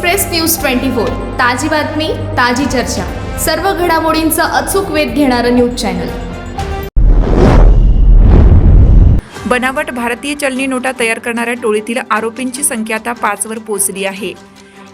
Express news twenty four ताजी बातमी ताजी चर्चा. सर्व घडामोडींचा अचूक वेध घेणारं न्यूज चॅनल. बनावट भारतीय चलनी नोटा तयार करणाऱ्या टोळीतील आरोपींची संख्या आता पाचवर पोहोचली आहे.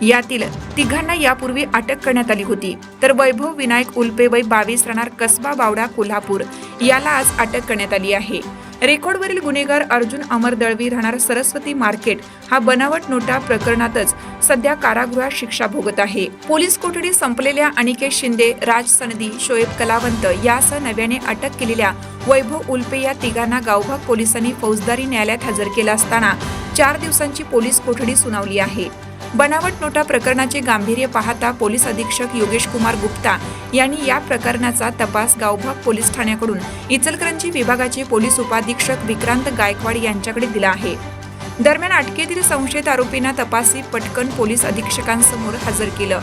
यातील तिघांना यापूर्वी अटक करण्यात आली होती. तर वैभव विनायक उल्पे वय बावीस राहणार कसबा बावडा कोल्हापूर याला आज अटक करण्यात आली आहे. रेकॉर्डवरील गुन्हेगार अर्जुन अमर दळवी राहणार सरस्वती मार्केट. हा बनावट नोटा प्रकरणातच सध्या कारागृहात शिक्षा भोगत आहे. पोलीस कोठडी संपलेल्या अनिकेत शिंदे राज सनदी शोएब कलावंत यासह नव्याने अटक केलेल्या वैभव उल्पे या तिघांना गावभाग पोलिसांनी फौजदारी न्यायालयात हजर केला असताना चार दिवसांची पोलीस कोठडी सुनावली आहे. बनावट नोटा प्रकरणाचे गांभीर्य पाहता पोलीस अधीक्षक योगेश कुमार गुप्ता यांनी या प्रकरणाचा तपास गावभाग पोलीस ठाण्याकडून इचलकरंजी विभागाचे पोलीस उपाधीक्षक विक्रांत गायकवाड यांच्याकडे दिला आहे. दरम्यान अटकेतील संशयित आरोपींना तपासी पटकन पोलीस अधीक्षकांसमोर हजर केलं.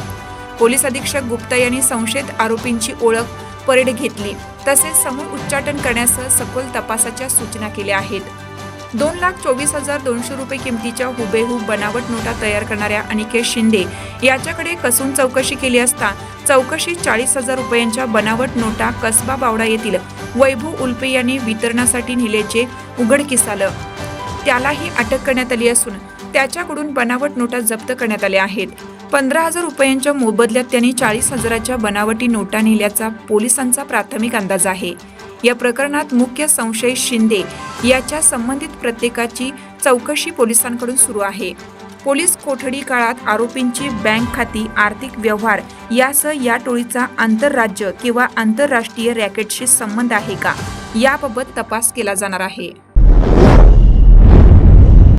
पोलीस अधीक्षक गुप्ता यांनी संशयित आरोपींची ओळख परेड घेतली. तसेच समूळ उच्चाटन करण्यासह सखोल तपासाच्या सूचना केल्या आहेत. दोन लाख चोवीस हजार दोनशे रुपये किमतीच्या हुबेहूब बनावट नोटा तयार करणाऱ्या अनिकेत शिंदे याच्याकडे कसून चौकशी केली असता चौकशी चाळीस हजार रुपयांच्या बनावट नोटा कसबा बावडा येथील वैभव उल्पे यांनी वितरणासाठी नेल्याचे उघडकीस आलं. त्यालाही अटक करण्यात आली असून त्याच्याकडून बनावट नोटा जप्त करण्यात आल्या आहेत. पंधरा हजार रुपयांच्या मोबदल्यात त्यांनी चाळीस हजाराच्या बनावटी नोटा नेल्याचा पोलिसांचा प्राथमिक अंदाज आहे. या प्रकरणात मुख्य संशयित शिंदे याच्या संबंधित प्रत्येकाची चौकशी पोलिसांकडून सुरू आहे. पोलीस कोठडी काळात आरोपींची बँक खाती आर्थिक व्यवहार यासह या टोळीचा आंतरराज्य किंवा आंतरराष्ट्रीय रॅकेटशी संबंध आहे का? याबाबत तपास केला जाणार आहे.